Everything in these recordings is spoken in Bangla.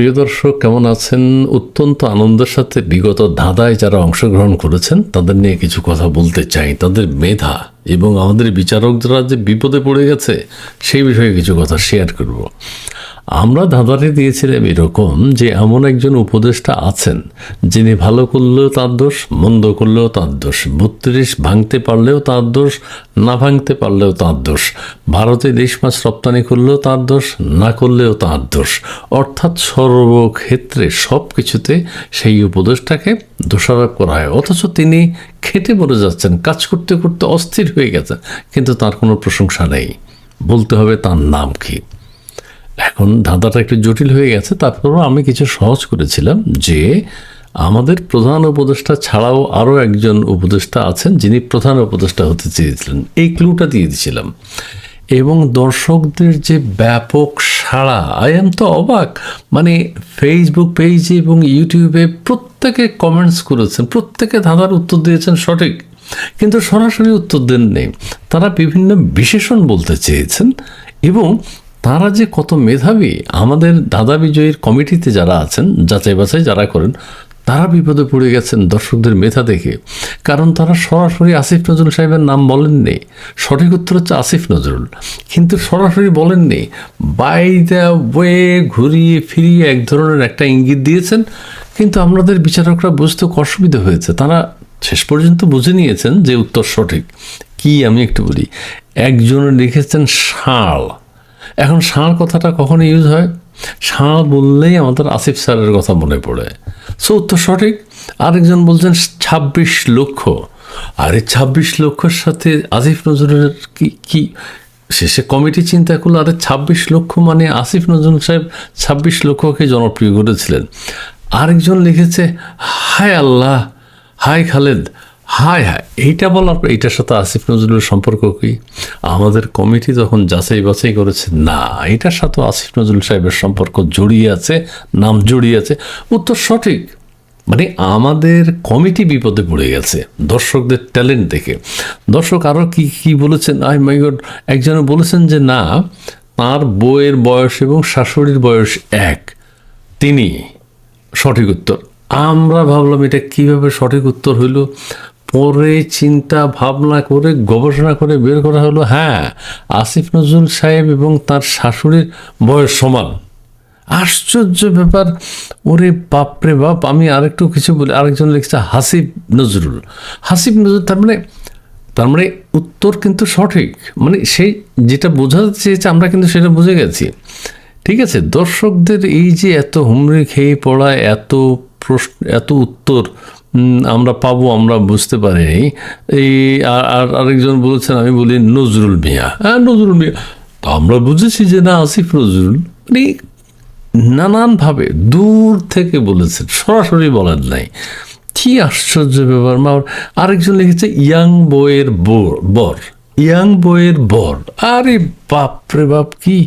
প্রিয় দর্শক, কেমন আছেন? অত্যন্ত আনন্দের সাথে বিগত ধাঁধায় যারা অংশগ্রহণ করেছেন, তাদের নিয়ে কিছু কথা বলতে চাই। তাদের মেধা এবং আমাদের বিচারকরা যে বিপদে পড়ে গেছে, সেই বিষয়ে কিছু কথা শেয়ার করব। আমরা ধাঁধাতে দিয়েছিলাম এরকম যে এমন একজন উপদেষ্টা আছেন, যিনি ভালো করলেও তার দোষ, মন্দ করলেও তার দোষ, বত্রিশ ভাঙতে পারলেও তার দোষ, না ভাঙতে পারলেও তার দোষ, ভারতে দেশ মাছ রপ্তানি করলেও তার দোষ, না করলেও তার দোষ, অর্থাৎ সর্বক্ষেত্রে সব কিছুতে সেই উপদেষ্টাকে দোষারোপ করা হয়। অথচ তিনি খেটে মরে যাচ্ছেন, কাজ করতে করতে অস্থির হয়ে গেছেন, কিন্তু তার কোনো প্রশংসা নেই। বলতে হবে তার নাম কি? এখন ধাঁধাটা একটু জটিল হয়ে গেছে, তারপরেও আমি কিছু সহজ করেছিলাম যে আমাদের প্রধান উপদেষ্টা ছাড়াও আরও একজন উপদেষ্টা আছেন, যিনি প্রধান উপদেষ্টা হতে চেয়েছিলেন। এই ক্লুটা দিয়ে দিয়েছিলাম এবং দর্শকদের যে ব্যাপক সাড়া আই এম তো অবাক। মানে ফেসবুক পেজে এবং ইউটিউবে প্রত্যেকে কমেন্টস করেছেন, প্রত্যেকে ধাঁধার উত্তর দিয়েছেন সঠিক, কিন্তু সরাসরি উত্তর দেননি। তারা বিভিন্ন বিশেষণ বলতে চেয়েছেন এবং তারা যে কত মেধাবী, আমাদের দাদা বিজয়ীর কমিটিতে যারা আছেন, যাচাই বাছাই যারা করেন, তারা বিপদে পড়ে গেছেন দর্শকদের মেধা দেখে। কারণ তারা সরাসরি আসিফ নজরুল সাহেবের নাম বলেননি। সঠিক উত্তর হচ্ছে আসিফ নজরুল। কিন্তু সরাসরি বলেননি। বাই দ্য ওয়ে ঘুরিয়ে ফিরিয়ে এক ধরনের একটা ইঙ্গিত দিয়েছেন। কিন্তু আমাদের বিচারকরা বুঝতে অসুবিধা হয়েছে। তারা শেষ পর্যন্ত বুঝে নিয়েছেন যে উত্তর সঠিক। কি আমি একটু বলি। একজনে লিখেছেন ষাঁড় এখন ষাঁড় কথাটা কখন ইউজ হয়? ষাঁড় বললেই আমাদের আসিফ স্যারের কথা মনে পড়ে। সো উত্তর সঠিক। আরেকজন বলছেন, ছাব্বিশ লক্ষ। আর, ছাব্বিশ লক্ষের সাথে আসিফ নজরুলের কি কি? শেষে কমিটি চিন্তা করল, আরে, ছাব্বিশ লক্ষ মানে আসিফ নজরুল সাহেব ছাব্বিশ লক্ষকে জনপ্রিয় করেছিলেন। আরেকজন লিখেছে, হায় আল্লাহ, হায় খালেদ। হায় হায়, এইটা বলার পর এইটার সাথে আসিফ নজরুলের সম্পর্ক কি? আমাদের কমিটি তখন যাচাই বাছাই করেছে, না, এটার সাথে আসিফ নজরুল সাহেবের সম্পর্ক জড়িয়ে আছে, নাম জড়িয়ে আছে। উত্তর সঠিক। মানে আমাদের কমিটি বিপদে পড়ে গেছে, দর্শকদের ট্যালেন্ট দেখে। দর্শক আরও কি কি বলেছেন? আই, মাই গড একজনে বলেছেন যে, না, তার বইয়ের বয়স এবং শাশুড়ির বয়স এক। তিনি সঠিক উত্তর। আমরা ভাবলাম এটা কীভাবে সঠিক উত্তর হইল? পরে চিন্তা, ভাবনা করে, গবেষণা করে বের করা হলো হ্যাঁ আসিফ নজরুল সাহেব এবং তার শাশুড়ির বয়স সমান। আশ্চর্য ব্যাপার। ওরে বাপরে বাপ, আমি আরেকটু কিছু বলি, আরেকজন লিখছে হাসিব নজরুল। হাসিব নজরুল, তার মানে তার মানে উত্তর কিন্তু সঠিক। মানে সেই যেটা বোঝাতে চেয়েছে, আমরা কিন্তু সেটা বুঝে গেছি। ঠিক আছে, দর্শকদের এই যে এত হুমড়ি খেয়ে পড়া, এত প্রশ্ন, এত উত্তর আমরা পাবো, আমরা বুঝতে পারিনি এই, আর আর আরেকজন বলেছেন, আমি বলি নজরুল মিয়া। হ্যাঁ নজরুল মিয়া। তো আমরা বুঝেছি যে না, আসিফ নজরুল মানে নানানভাবে দূর থেকে বলেছেন, সরাসরি বলেন নাই। কি আশ্চর্য ব্যাপার, মা, আরেকজন লিখেছে, ইয়াং বইয়ের বর। ইয়াং বইয়ের বর। আরে বাপরে বাপ, কি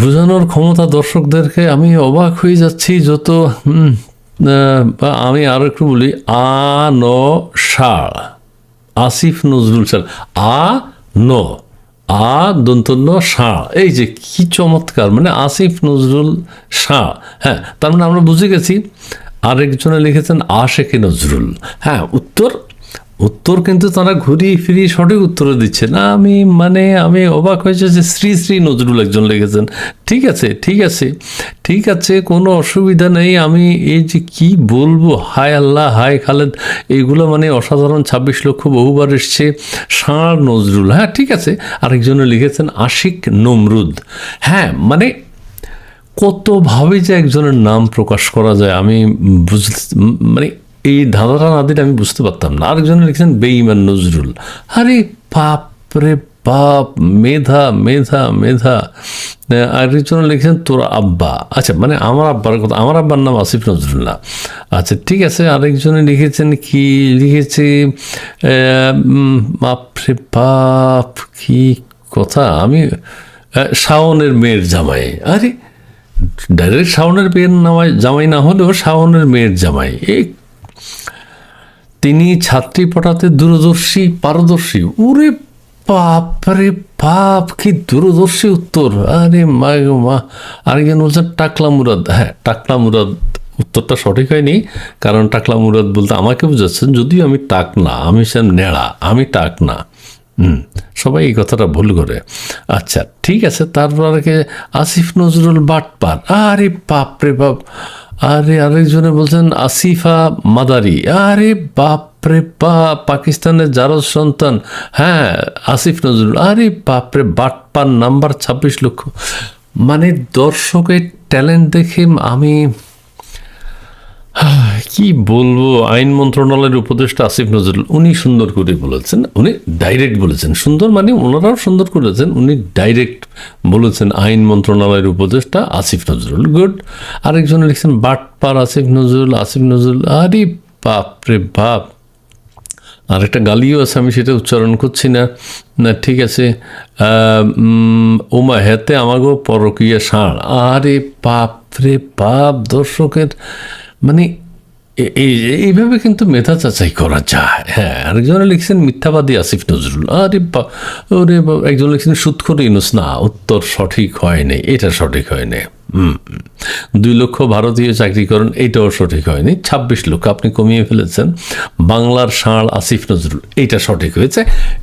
বোঝানোর ক্ষমতা দর্শকদেরকে, আমি অবাক হয়ে যাচ্ছি যত আমি আরও একটু বলি, আ, ন সা আসিফ নজরুল স্যার, আ, ন, আ দন্তন্য সা এই যে কি চমৎকার মানে আসিফ নজরুল ষাঁ হ্যাঁ তার মানে আমরা বুঝে গেছি, আরেকজনে লিখেছেন আশেখ নজরুল হ্যাঁ উত্তর উত্তর কিন্তু তারা ঘুরিয়ে ফিরিয়ে সঠিক উত্তর দিচ্ছে না। আমি মানে আমি অবাক হয়েছে যে শ্রী শ্রী নজরুল একজন লিখেছেন। ঠিক আছে ঠিক আছে ঠিক আছে, কোনো অসুবিধা নেই। আমি এই যে কি বলব? হায় আল্লাহ, হায় খালেদ, এইগুলো মানে অসাধারণ। ছাব্বিশ লক্ষ বহুবার এসছে ষাঁড় নজরুল। হ্যাঁ ঠিক আছে আরেকজনে লিখেছেন আশিক নমরুদ। হ্যাঁ মানে কতভাবে যে একজনের নাম প্রকাশ করা যায় আমি বুঝতে মানে এই ধাঁধাটা না দিলে আমি বুঝতে পারতাম না। আরেকজন লিখছেন বেইমান নজরুল। আরে বাপ রে বাপ, মেধা মেধা মেধা। আরেকজন লিখছেন, তোর আব্বা। আচ্ছা মানে আমার আব্বার কথা, আমার আব্বার নাম আসিফ নজরুল না। আচ্ছা ঠিক আছে, আরেকজনে লিখেছেন কি? লিখেছে বাপরে বাপ, কি কথা? আমি শাওনের মেয়ের জামাই। আরে, ডাইরেক্ট শাওনের মেয়ের নামাই জামাই না হলেও শাওনের মেয়ের জামাই। এই তিনি ছাত্রী পটাতে দূরদর্শী, পারদর্শী। ওরে বাপরে বাপ, কি দূরদর্শী উত্তর। আরে মা গো মা আরেকজন বলছেন টাকলা মুরাদ হ্যাঁ টাকলা মুরাদ উত্তরটা সঠিক হয়নি, কারণ টাকলা মুরাদ বলতে আমাকে বুঝাচ্ছেন, যদিও আমি টাক না, আমি সে নেড়া, আমি টাক না। হুম, সবাই এই কথাটা ভুল করে। আচ্ছা ঠিক আছে, তারপর আসিফ নজরুল বাটপার। আরে বাপ রে বাপ। আরে আরেকজনে বলছেন আসিফা মাদারি। আরে বাপ রে বাপ পাকিস্তানের যারো সন্তান। হ্যাঁ আসিফ নজরুল। আরে বাপরে বাটপার নাম্বার ছাব্বিশ লক্ষ। মানে দর্শকের ট্যালেন্ট দেখে আমি কি বলব? আইন মন্ত্রণালয়ের উপদেষ্টা আসিফ নজরুল, উনি সুন্দর করে বলেছেন, উনি ডাইরেক্ট বলেছেন। সুন্দর মানে ওনারাও সুন্দর করেছেন, উনি ডাইরেক্ট বলেছেন আইন মন্ত্রণালয়ের উপদেষ্টা আসিফ নজরুল। গুড আরেকজন লিখছেন, বাটপার আসিফ নজরুল আসিফ নজরুল, আরে বাপ রে বাপ। আর একটা গালিও আছে, আমি সেটা উচ্চারণ করছি না। না, ঠিক আছে। ওমা হেতে আমাগো পরকীয়া ষাঁড়। আরে বাপ রে বাপ, দর্শকের মানে এইভাবে কিন্তু মেধা চাচাই করা যায়। হ্যাঁ আরেকজনে লিখছেন, মিথ্যাবাদী আসিফ নজরুল। আরে ওরে একজন লিখছেন, সুৎখর ইনুস। না, উত্তর সঠিক হয়নি, এটা সঠিক হয়নি। দুই লক্ষ ভারতীয় চাকরি করেন এটাও সঠিক হয়নি। ছাব্বিশ লক্ষ, আপনি কমিয়ে ফেলেছেন। বাংলার ষাঁড় আসিফ নজরুল এইটা সঠিক হয়েছে।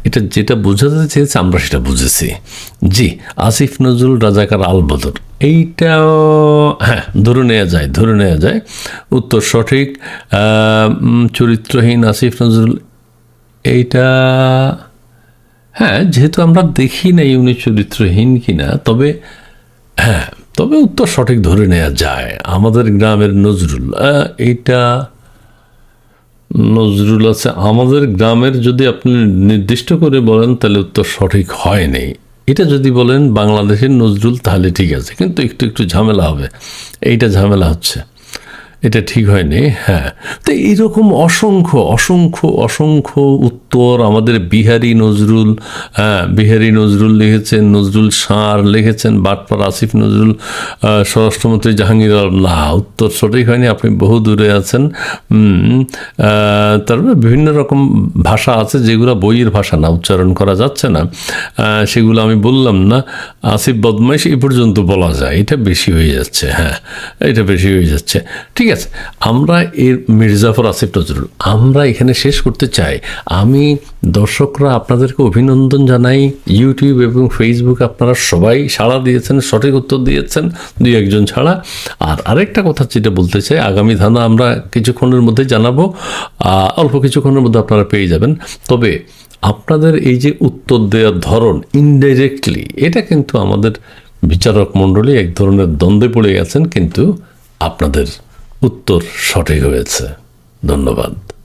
এটা যেটা বোঝাতে চেয়েছে, আমরা সেটা বুঝেছি। জি, আসিফ নজরুল, রাজাকার আল বদর, এইটাও হ্যাঁ ধরে নেওয়া যায়, ধরে নেওয়া যায়। উত্তর সঠিক। চরিত্রহীন আসিফ নজরুল, এইটা হ্যাঁ যেহেতু আমরা দেখি নাই উনি চরিত্রহীন কিনা, তবে হ্যাঁ তবে উত্তর সঠিক ধরে নেওয়া যায়। আমাদের গ্রামের নজরুল এইটা নজরুল আছে। আমাদের গ্রামের যদি আপনি নির্দিষ্ট করে বলেন, তাহলে উত্তর সঠিক হয়নি। এটা যদি বলেন বাংলাদেশের নজরুল, তাহলে ঠিক আছে। কিন্তু একটু একটু ঝামেলা হবে। এইটা ঝামেলা হচ্ছে। এটা ঠিক হয়নি হ্যাঁ। তো এইরকম অসংখ্য অসংখ্য অসংখ্য উত্তর আমাদের বিহারি নজরুল হ্যাঁ বিহারি নজরুল লিখেছেন, নজরুল সার লিখেছেন বাটপার আসিফ নজরুল স্বরাষ্ট্রমন্ত্রী জাহাঙ্গীর আলম না উত্তর সঠিক হয়নি, আপনি বহু দূরে আছেন। তারপরে বিভিন্ন রকম ভাষা আছে যেগুলো বইয়ের ভাষা না, উচ্চারণ করা যাচ্ছে না। সেগুলো আমি বললাম না। আসিফ বদমাইশ এই পর্যন্ত বলা যায়, এটা বেশি হয়ে যাচ্ছে হ্যাঁ এটা বেশি হয়ে যাচ্ছে। ঠিক আছে, আমরা এর মির্জাফর আসিফ নজরুল, আমরা এখানে শেষ করতে চাই। আমি দর্শকরা আপনাদেরকে অভিনন্দন জানাই। ইউটিউব এবং ফেসবুক আপনারা সবাই সাড়া দিয়েছেন, সঠিক উত্তর দিয়েছেন, দুই একজন ছাড়া। আর আরেকটা কথা যেটা বলতে চাই, আগামী ধানা আমরা কিছুক্ষণের মধ্যে জানাব। অল্প কিছুক্ষণের মধ্যে আপনারা পেয়ে যাবেন। তবে আপনাদের এই যে উত্তর দেওয়ার ধরন ইনডাইরেক্টলি এটা কিন্তু আমাদের বিচারক মণ্ডলী এক ধরনের দ্বন্দ্বে পড়ে গেছেন, কিন্তু আপনাদের উত্তর সঠিক হয়েছে। ধন্যবাদ।